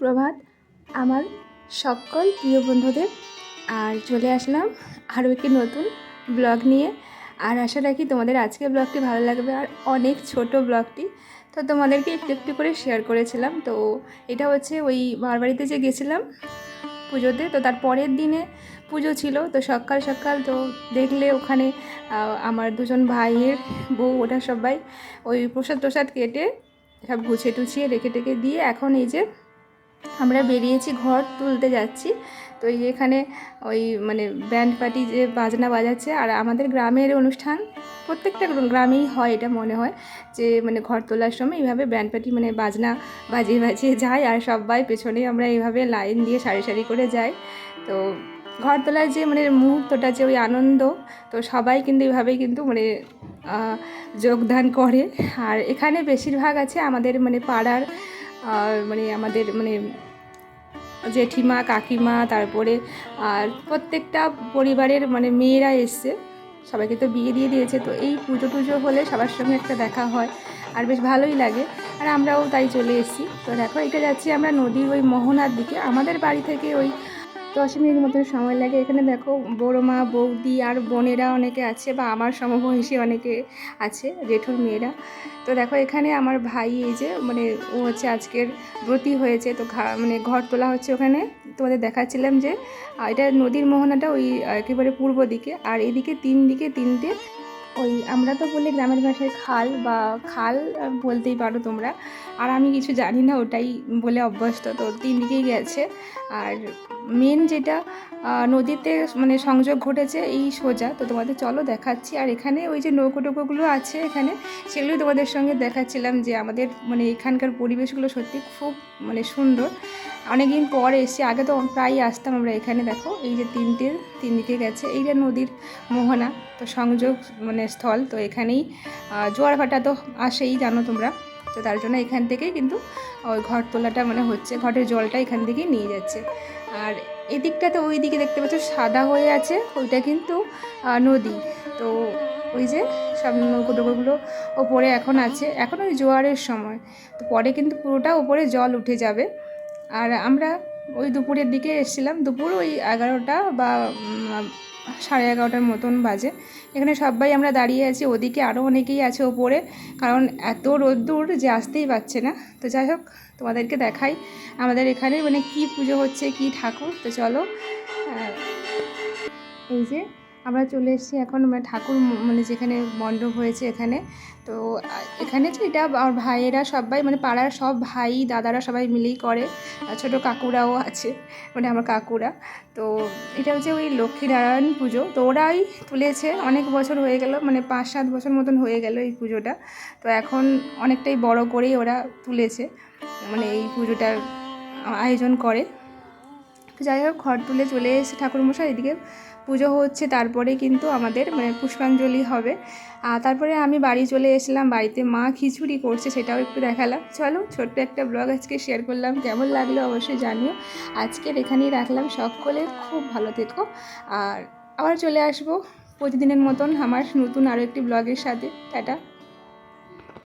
সুপ্রভাত। আমার সকল প্রিয় বন্ধুদের আর চলে আসলাম আরও একটি নতুন ব্লগ নিয়ে। আর আশা রাখি তোমাদের আজকে ব্লগটি ভালো লাগবে আর অনেক ছোট ব্লগটি। তো তোমাদেরকে একটু একটু করে শেয়ার করেছিলাম। তো এটা হচ্ছে ওই বাড়িতে যে গেছিলাম পুজোতে, তো তার পরের দিনে পুজো ছিল। তো সকাল সকাল তো দেখলে ওখানে আমার দুজন ভাইয়ের বউ ওটা সবাই ওই প্রসাদ প্রসাদ কেটে সব গুছিয়ে টুছিয়ে রেখে টেখে দিয়ে এখন এই যে আমরা বেরিয়েছি, ঘর তুলতে যাচ্ছি। তো এখানে ওই মানে ব্যান্ড পার্টি যে বাজনা বাজাচ্ছে, আর আমাদের গ্রামের অনুষ্ঠান প্রত্যেকটা গ্রামেই হয় এটা মনে হয়, যে মানে ঘর তোলার সময় এইভাবে ব্যান্ড পার্টি মানে বাজনা বাজিয়ে বাজিয়ে যায়, আর সবাই পেছনে আমরা এইভাবে লাইন দিয়ে সারি সারি করে যাই। তো ঘর তোলার যে মানে মুহূর্তটা, যে ওই আনন্দ, তো সবাই কিন্তু এইভাবেই কিন্তু মানে যোগদান করে। আর এখানে বেশিরভাগ আছে আমাদের মানে পাড়ার মানে আমাদের মানে জেঠিমা, কাকিমা, তারপরে আর প্রত্যেকটা পরিবারের মানে মেয়েরা এসছে। সবাইকে তো বিয়ে দিয়ে দিয়েছে, তো এই পুজো টুজো হলে সবার সঙ্গে একটা দেখা হয় আর বেশ ভালোই লাগে। আর আমরাও তাই চলে এসেছি। তো দেখো, এটা যাচ্ছি আমরা নদীর ওই মোহনার দিকে। আমাদের বাড়ি থেকে ওই দশ মিনিট মতন সময় লাগে। এখানে দেখো বড়ো মা, বৌদি আর বোনেরা অনেকে আছে বা আমার সমবয়সী অনেকে আছে, জেঠুর মেয়েরা। তো দেখো এখানে আমার ভাই এই যে মানে ও হচ্ছে আজকের ব্রতী হয়েছে। তো মানে ঘর তোলা হচ্ছে ওখানে। তোমাদের দেখাচ্ছিলাম যে এটা নদীর মোহনাটা ওই একেবারে পূর্ব দিকে। আর এদিকে তিন দিকে তিনটে ওই আমরা তো বলি গ্রামের ভাষায় খাল বা খাল বলতেই পারো তোমরা। আর আমি কিছু জানি না, ওটাই বলে অভ্যস্ত। তো তিন দিকেই গেছে। আর মেন যেটা নদীতে মানে সংযোগ ঘটেছে এই সোজা। তো তোমাদের চলো দেখাচ্ছি। আর এখানে ওই যে নৌকো টৌকোগুলো আছে এখানে, সেগুলো তোমাদের সঙ্গে দেখাচ্ছিলাম যে আমাদের মানে এখানকার পরিবেশগুলো সত্যি খুব মানে সুন্দর। অনেকদিন পর এসে, আগে তো প্রায় আসতাম আমরা এখানে। দেখো, এই যে তিনটে তিন দিকে গেছে। এই যে নদীর মোহনা, তো সংযোগ মানে স্থল, তো এখানেই জোয়ার ভাটা তো আসেই, জানো তোমরা। তো তার জন্য এখান থেকেই কিন্তু ওই ঘর তোলাটা মানে হচ্ছে, ঘরের জলটা এখান থেকেই নিয়ে যাচ্ছে। আর এদিকটাতে ওই দিকে দেখতে পাচ্ছ সাদা হয়ে আছে, ওইটা কিন্তু নদী। তো ওই যে সব নৌকো টৌকোগুলো ওপরে এখন আছে, এখন ওই জোয়ারের সময়। তো পরে কিন্তু পুরোটা ওপরে জল উঠে যাবে। আর আমরা ওই দুপুরের দিকে এসেছিলাম, দুপুর ওই এগারোটা বা সাড়ে এগারোটার মতন বাজে। এখানে সবাই আমরা দাঁড়িয়ে আছি, ওদিকে আরও অনেকেই আছে ওপরে, কারণ এত রোদ্দুর যে আসতেই পারছে না। তো যাই হোক, তোমাদেরকে দেখাই আমাদের এখানে মানে কি পুজো হচ্ছে, কি ঠাকুর। তো চলো এই যে আমরা চলে এসেছি এখন মানে ঠাকুর মানে যেখানে মণ্ডপ হয়েছে এখানে। তো এখানে যে এটা আমার ভাইয়েরা সবাই মানে পাড়ার সব ভাই, দাদারা সবাই মিলেই করে। ছোটো কাকুরাও আছে মানে আমার কাকুরা। তো, এটা হচ্ছে ওই লক্ষ্মীনারায়ণ পুজো। তো ওরাই তুলেছে, অনেক বছর হয়ে গেল মানে পাঁচ সাত বছর মতন হয়ে গেল এই পুজোটা। তো এখন অনেকটাই বড় করেই ওরা তুলেছে মানে এই পুজোটার আয়োজন করে। তো যাই হোক, ঘর তুলে চলে এসে ঠাকুরমশাই। এদিকে পুজো হচ্ছে, তারপরে কিন্তু আমাদের মানে পুষ্পাঞ্জলি হবে। আর তারপরে আমি বাড়ি চলে এসলাম বাড়িতে মা খিচুড়ি করছে, সেটাও একটু দেখালাম। চলো, ছোট্ট একটা ব্লগ আজকে শেয়ার করলাম, কেমন লাগল অবশ্যই জানিও। আজকের এখানেই রাখলাম, সকলে খুব ভালো থেকো। আর আবার চলে আসব প্রতিদিনের মতন আমার নতুন আরও একটি ব্লগের সাথে। টাটা।